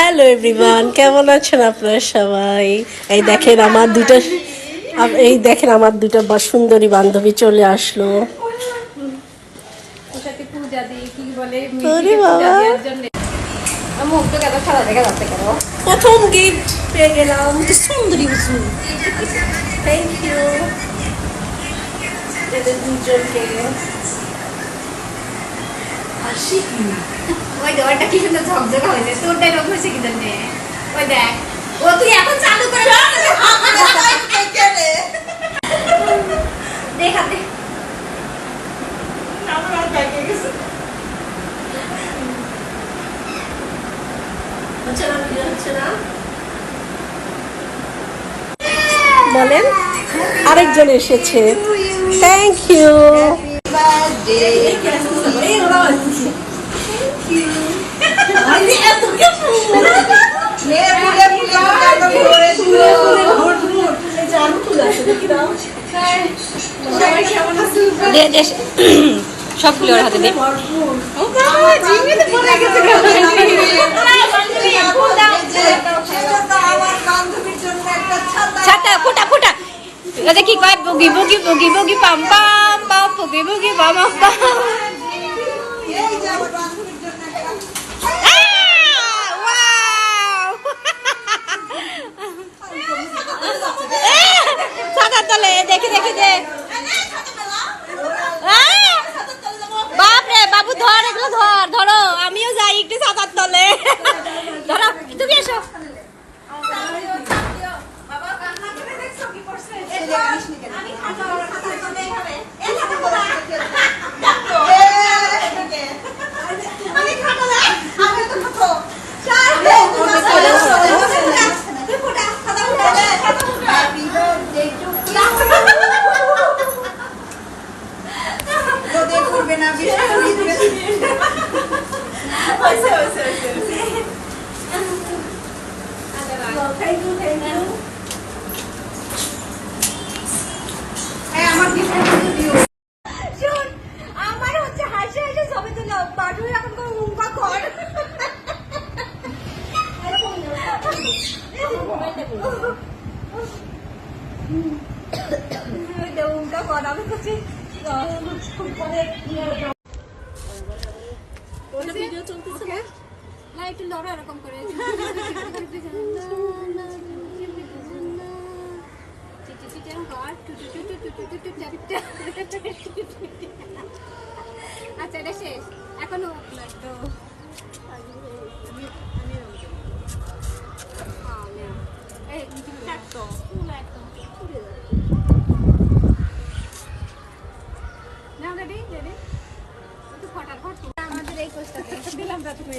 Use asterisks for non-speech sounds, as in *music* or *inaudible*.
Hello everyone কেমন আছেন আপনারা সবাই? এই দেখেন আমার দুটো এই দেখেন আমার দুটো বা সুন্দরী বান্ধবী চলে আসলো। প্রথম গিফট পেয়ে গেলাম। সুন্দরী থ্যাংক ইউ এদের আসি ওই ওইটা কি সুন্দর ঝকঝকা হয়েছে হয়েছে কি জানে ওই দেখ ও তুই এখন চালু করে বলেন আরেকজন এসেছে থ্যাংক ইউ দে দে সবগুলো হাতে দে ছাতা, ফুটা ফুটা। কয়? বুগি বুগি বুগি বুগি, পাম পাম পাম, বুগি বুগি, পাম পাম *laughs* ছাতার তলে দেখি দেখি। শোন আমার হচ্ছে হাসি না না একটু লড়ো এরকম করে। *laughs* আচ্ছা এটা শেষ। এখনও একটু আমাদের এই কোর্সটাতে দিলাম রাতে ভাই